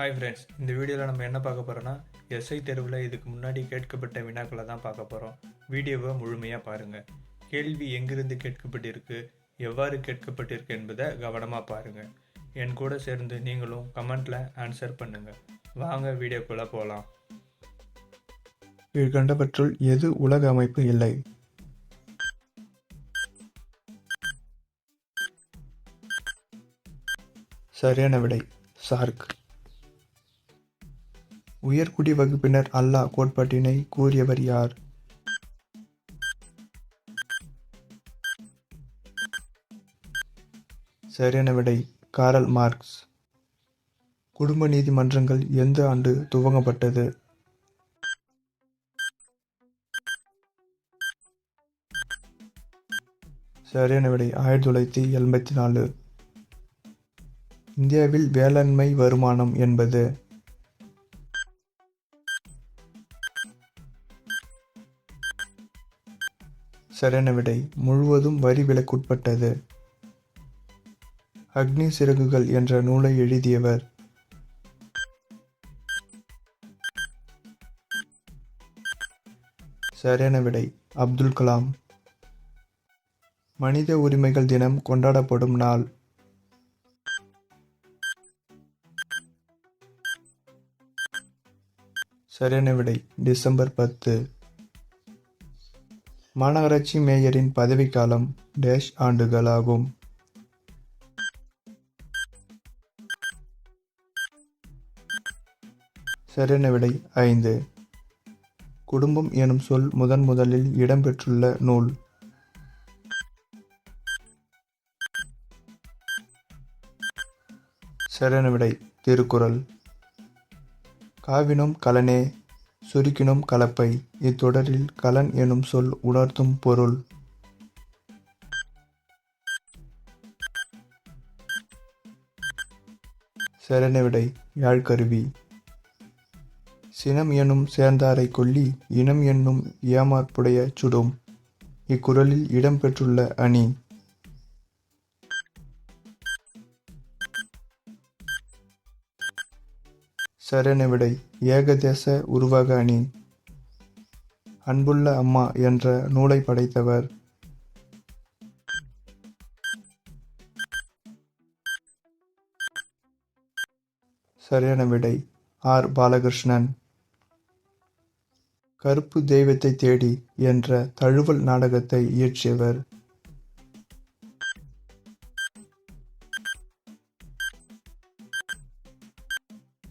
Hi friends இந்த வீடியோவில் நம்ம என்ன பார்க்க போகிறோன்னா எஸ்ஐ தேர்வில் இதுக்கு முன்னாடி கேட்கப்பட்ட வினாக்களை தான் பார்க்க போகிறோம் வீடியோவை முழுமையாக பாருங்கள் கேள்வி எங்கிருந்து கேட்கப்பட்டிருக்கு எவ்வாறு கேட்கப்பட்டிருக்கு என்பதை கவனமாக பாருங்கள் என் கூட சேர்ந்து நீங்களும் கமெண்ட்டில் ஆன்சர் பண்ணுங்கள் வாங்க வீடியோக்குள்ளே போகலாம் கீழ்கண்டவற்றுள் எது உலக அமைப்பு இல்லை? சரியான விடை சார்க். உயர்குடி வகுப்பினர் அல்லாஹ் கோட்பாட்டினை கூறியவர் யார்? சரியான விடை காரல் மார்க்ஸ். குடும்ப நீதிமன்றங்கள் எந்த ஆண்டு துவங்கப்பட்டது? சரியான விடை ஆயிரத்தி தொள்ளாயிரத்தி எண்பத்தி நாலு. இந்தியாவில் வேளாண்மை வருமானம் என்பது சரியான விடை முழுவதும் வரி விலக்குட்பட்டது. அக்னி சிறகுகள் என்ற நூலை எழுதியவர். சரியான விடை அப்துல் கலாம். மனித உரிமைகள் தினம் கொண்டாடப்படும் நாள். சரியான விடை டிசம்பர் பத்து. மாநகராட்சி மேயரின் பதவிக்காலம் டேஷ் ஆண்டுகள் ஆகும் சரியான விடை ஐந்து. குடும்பம் எனும் சொல் முதன் முதலில் இடம்பெற்றுள்ள நூல். சரியான விடை திருக்குறள். காவினும் கலனே சுருக்கினும் கலப்பை. இத்தொடரில் கலன் எனும் சொல் உணர்த்தும் பொருள். சரணவிடை யாழ்கருவி சினம் எனும் சேர்ந்தாரை கொல்லி இனம் என்னும் ஏமாற்புடைய சுடும். இக்குறளில் இடம்பெற்றுள்ள அணி. சரியான விடை ஏகதேச உருவக அணி அன்புள்ள அம்மா என்ற நூலை படைத்தவர். சரியான விடை ஆர். பாலகிருஷ்ணன். கருப்பு தெய்வத்தை தேடி என்ற தழுவல் நாடகத்தை இயற்றியவர்.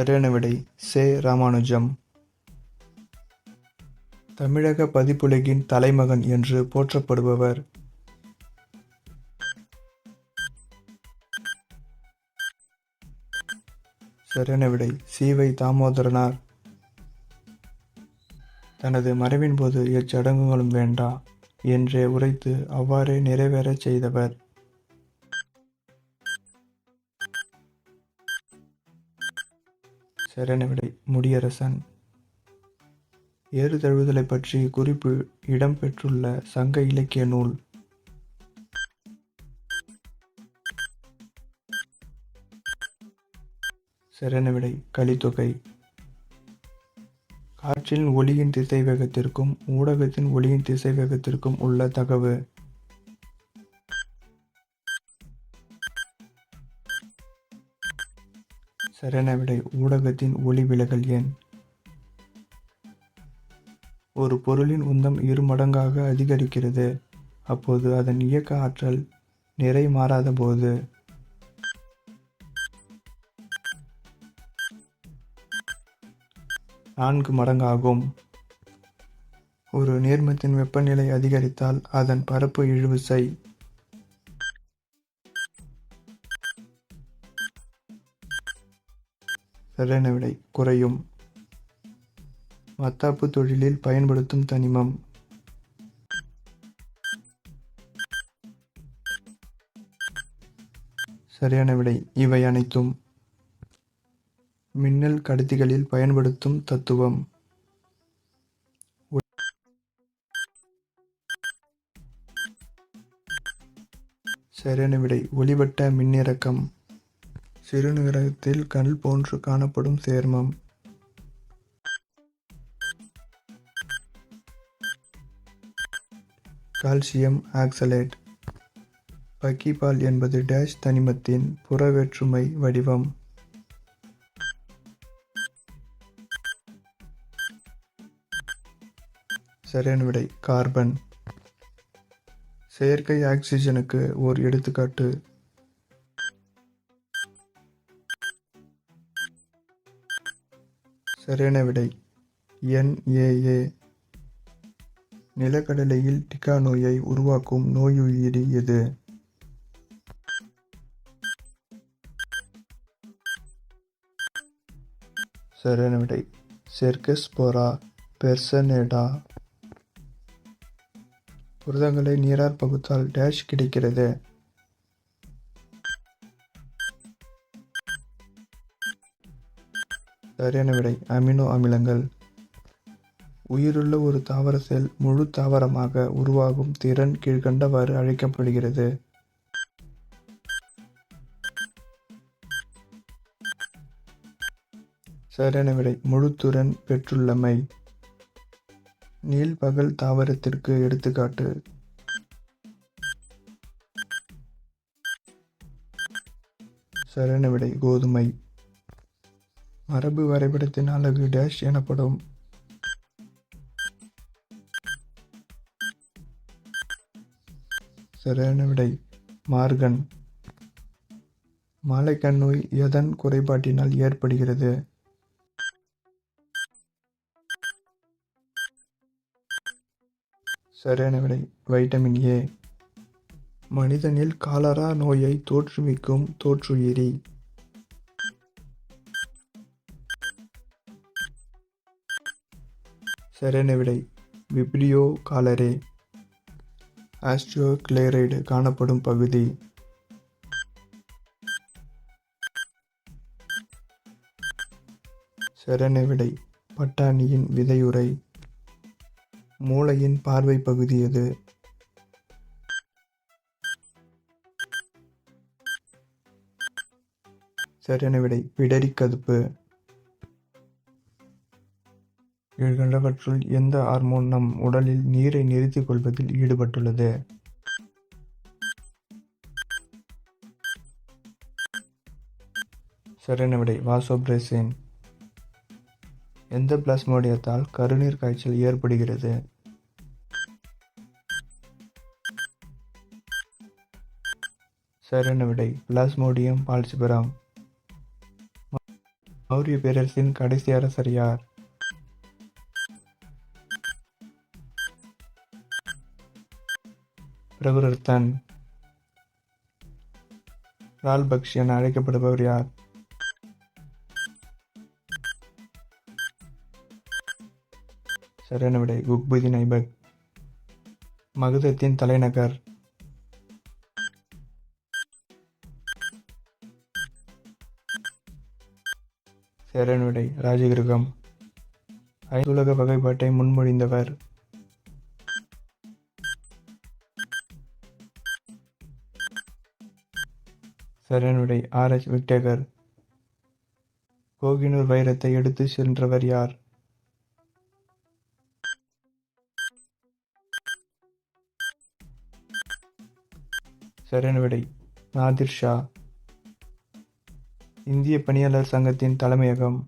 சரியான விடை சே. ராமானுஜம். தமிழக பதிப்புலகின் தலைமகன் என்று போற்றப்படுபவர் சரியான விடை சீவை தாமோதரனார். தனது மறைவின் போது எச்சடங்குகளும் வேண்டா என்றே உரைத்து அவ்வாறே நிறைவேறச் செய்தவர். சரணவிடை முடியரசன். ஏறுதழுவுதலை பற்றி குறிப்பு இடம்பெற்றுள்ள சங்க இலக்கிய நூல். சரணவிடை கலித்தொகை. காற்றின் ஒளியின் திசைவேகத்திற்கும் ஊடகத்தின் ஒளியின் திசைவேகத்திற்கும் உள்ள தகவு. சரணவிடை ஊடகத்தின் ஒளி விலகல் எண் ஒரு பொருளின் உந்தம் இரு மடங்காக அதிகரிக்கிறது. அப்போது அதன் இயக்க ஆற்றல் நிறை மாறாத போது. நான்கு மடங்காகும். ஒரு நீர்மத்தின் வெப்பநிலை அதிகரித்தால் அதன் பரப்பு இழுவிசை. சரியான விலை குறையும். மத்தாப்பு தொழிலில் பயன்படுத்தும் தனிமம். சரியான விடை இவை அனைத்தும் மின்னல் கடத்திகளில் பயன்படுத்தும் தத்துவம். சரியான விடை ஒளிவட்ட மின்னிறக்கம். சிறுநீரகத்தில் கல் போன்று காணப்படும் சேர்மம். Calcium oxalate. பக்கிபால் என்பது டேஷ் தனிமத்தின் புறவேற்றுமை வடிவம். சரியான விடை கார்பன். செயற்கை ஆக்சிஜனுக்கு ஓர் எடுத்துக்காட்டு. சரியான விடை என்ஏஏ. நிலக்கடலையில் டிகா நோயை உருவாக்கும் நோயுயிரி எது? சரியான விடை செர்கஸ்போரா பெர்சனேடா. புரதங்களை நீரார் பகுத்தால் டேஷ் கிடைக்கிறது. சரியான விடை. அமினோ அமிலங்கள். உயிருள்ள ஒரு தாவர செல் முழு தாவரமாக உருவாகும் திறன் கீழ்கண்டவாறு அழைக்கப்படுகிறது. சரியான விடை. முழுத்துறன் பெற்றுள்ளமை. நீள்பகல் தாவரத்திற்கு எடுத்துக்காட்டு. சரியான விடை. கோதுமை. மரபு வரைபடத்தின் அலகு டேஷ் எனப்படும். சரியான விடை மார்கன். மாலைக்கண் நோய் எதன் குறைபாட்டினால் ஏற்படுகிறது? சரியான விடை வைட்டமின் ஏ மனிதனில் காலரா நோயை தோற்றுவிக்கும் தோற்றுயிரி. சரியான விடை விப்ரியோ காலரே ஆஸ்ட்ரோக்ளேரைடு காணப்படும் பகுதி. சரியான விடை பட்டாணியின் விதையுறை. மூளையின் பார்வை பகுதி எது? சரியான விடை பிடரிக்கதுப்பு கீழ்கண்டவற்றுள் எந்த ஹார்மோன் நம் உடலில் நீரை நிறுத்திக் கொள்வதில் ஈடுபட்டுள்ளது? சரியான விடை வாசோப்ரேசின். எந்த பிளாஸ்மோடியத்தால் கருநீர் காய்ச்சல் ஏற்படுகிறது? சரியான விடை பிளாஸ்மோடியம் பால்சிபரம். மௌரிய பேரரசின் கடைசி அரசர் யார்? பிரகுரத்தன் லால் பக்ஷ் என அழைக்கப்படுபவர் யார்? சரியான விடை குக்புதி நைபக். மகதத்தின் தலைநகர். சரியான விடை ராஜகிருகம். ஐந்துலக வகைப்பாட்டை முன்மொழிந்தவர். சரணுடை ஆர்எஸ் ஆர் எச் விக்டேகர் கோகினூர் வைரத்தை எடுத்து சென்றவர் யார்? சரணுடை நாதிர் ஷா. இந்திய பணியாளர் சங்கத்தின் தலைமையகம்.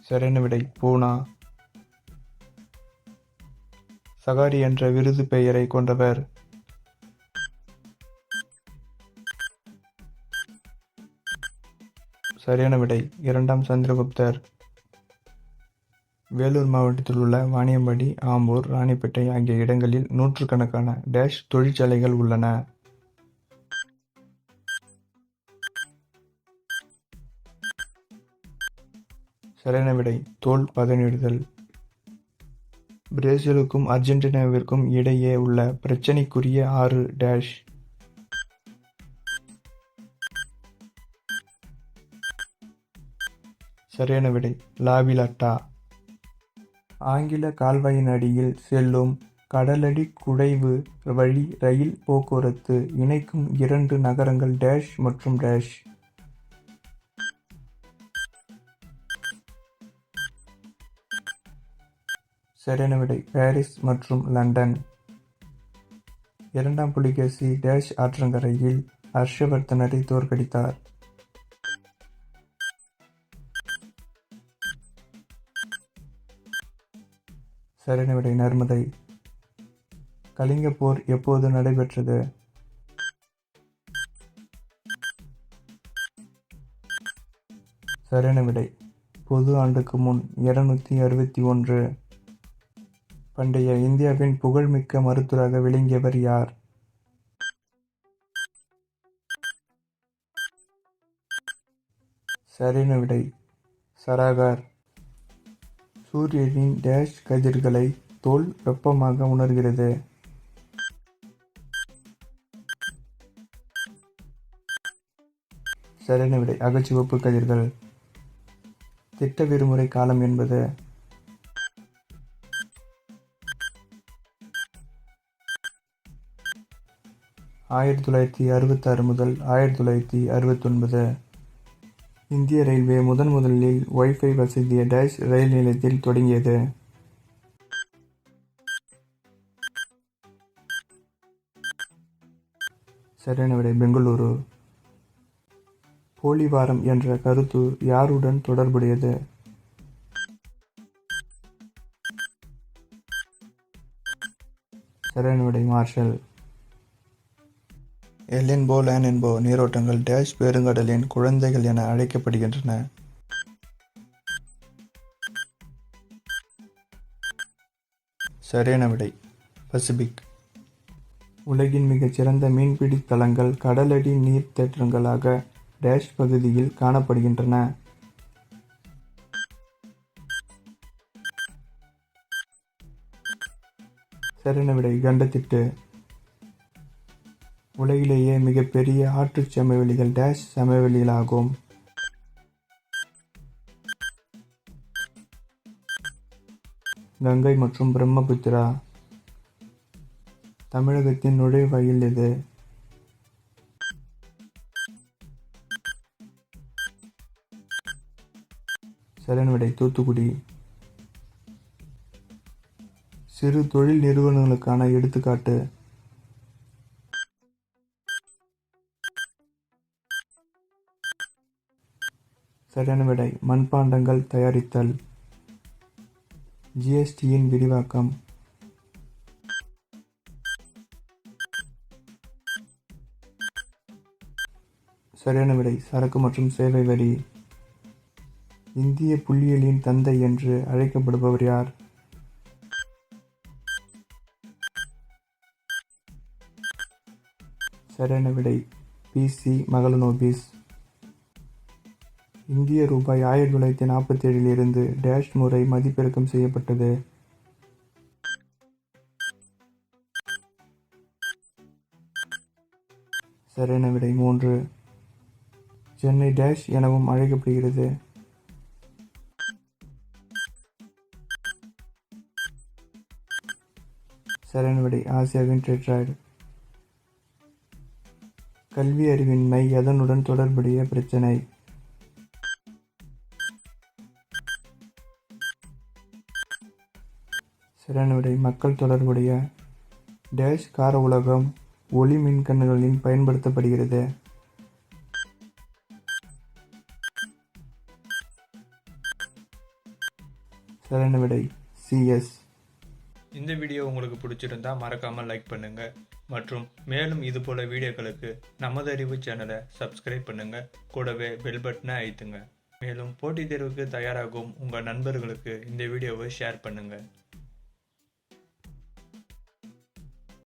சரியான விடை பூனா. சகாரி என்ற விருது பெயரை கொண்டவர். சரியான விடை இரண்டாம் சந்திரகுப்தர். வேலூர் மாவட்டத்தில் உள்ள வாணியம்பாடி ஆம்பூர் ராணிப்பேட்டை ஆகிய இடங்களில் நூற்றுக்கணக்கான டேஷ் தொழிற்சாலைகள் உள்ளன. சரியான விடை தோல் பதனிடுதல். பிரேசிலுக்கும் அர்ஜென்டினாவிற்கும் இடையே உள்ள பிரச்சினைக்குரிய ஆறு டேஷ் சரியான விடை லாவிலட்டா. ஆங்கில கால்வாயின் அடியில் செல்லும் கடலடி குடைவு வழி ரயில் போக்குவரத்து இணைக்கும் இரண்டு நகரங்கள் டேஷ் மற்றும் டேஷ் சரியான விடை பாரிஸ் மற்றும் லண்டன். இரண்டாம் புலிகேசி டேஷ் ஆற்றங்கரையில் ஹர்ஷவர்தனரை தோற்கடித்தார். சரியான விடை நர்மதை கலிங்க போர் எப்போது நடைபெற்றது? சரியான விடை பொது ஆண்டுக்கு முன் இருநூத்தி அறுபத்தி ஒன்று. பண்டைய இந்தியாவின் புகழ்மிக்க மருத்துவராக விளங்கியவர் யார்? சரியான விடை சராகார். சூரியனின் டேஷ் கதிர்களை தோல் வெப்பமாக உணர்கிறது. சரியான விடை அகச்சிவப்பு கதிர்கள். திட்ட விடுமுறை காலம் என்பது ஆயிரத்தி தொள்ளாயிரத்தி அறுபத்தாறு முதல் ஆயிரத்தி தொள்ளாயிரத்தி அறுபத்தொன்பது. இந்திய ரயில்வே முதன் முதலில் ஒய்ஃபை வசதியை டேஷ் ரயில் நிலையத்தில் தொடங்கியது. சரியான விடை பெங்களூரு. போலிவாரம் என்ற கருத்து யாருடன் தொடர்புடையது? சரியான விடை மார்ஷல். எல்லின்போலேன் என்போ நீரோட்டங்கள் டேஷ் பெருங்கடலின் குழந்தைகள் என அழைக்கப்படுகின்றன. சரியான விடை பசிபிக். உலகின் மிகச்சிறந்த மீன்பிடி தளங்கள் கடலடி நீர்த்தேற்றங்களாக டேஷ் பகுதியில் காணப்படுகின்றன. சரியான விடை கண்டத்திட்டு. உலகிலேயே மிகப்பெரிய ஆற்றுச் சமவெளிகள் டேஷ் சமவெளிகளாகும். கங்கை மற்றும் பிரம்மபுத்திரா. தமிழகத்தின் நுழைவாயில் இது. சரியான தூத்துக்குடி. சிறு தொழில் நிறுவனங்களுக்கான எடுத்துக்காட்டு. சரியான விடை. மண்பாண்டங்கள் தயாரித்தல். ஜிஎஸ்டியின் விரிவாக்கம். சரியான விடை. சரக்கு மற்றும் சேவை வரி. இந்திய புள்ளியியலின் தந்தை என்று அழைக்கப்படுபவர் யார்? சரியான விடை. பிசி மகளனோபிஸ் இந்திய ரூபாய் ஆயிரத்தி தொள்ளாயிரத்தி நாற்பத்தி ஏழில் இருந்து டேஷ் முறை மதிப்பிறக்கம் செய்யப்பட்டது. சரியான விடை மூன்று. சென்னை டேஷ் எனவும் அழைக்கப்படுகிறது. சரியான விடை ஆசியாவின் டெட்ராய்டு கல்வி அறிவின்மை எதனுடன் தொடர்புடைய பிரச்சனை? சரியான மக்கள் தொடர்புடைய டேஷ் கார உலகம் ஒளி மின்கண்களில் பயன்படுத்தப்படுகிறது. சரியான விடை சிஎஸ். இந்த வீடியோ உங்களுக்கு பிடிச்சிருந்தா மறக்காமல் லைக் பண்ணுங்க மற்றும் மேலும் இது போல வீடியோக்களுக்கு நமது அறிவு சேனலை சப்ஸ்கிரைப் பண்ணுங்க. கூடவே பெல் பட்டனை அழுத்துங்க. மேலும் போட்டித் தேர்வுக்கு தயாராகும் உங்கள் நண்பர்களுக்கு இந்த வீடியோவை ஷேர் பண்ணுங்கள்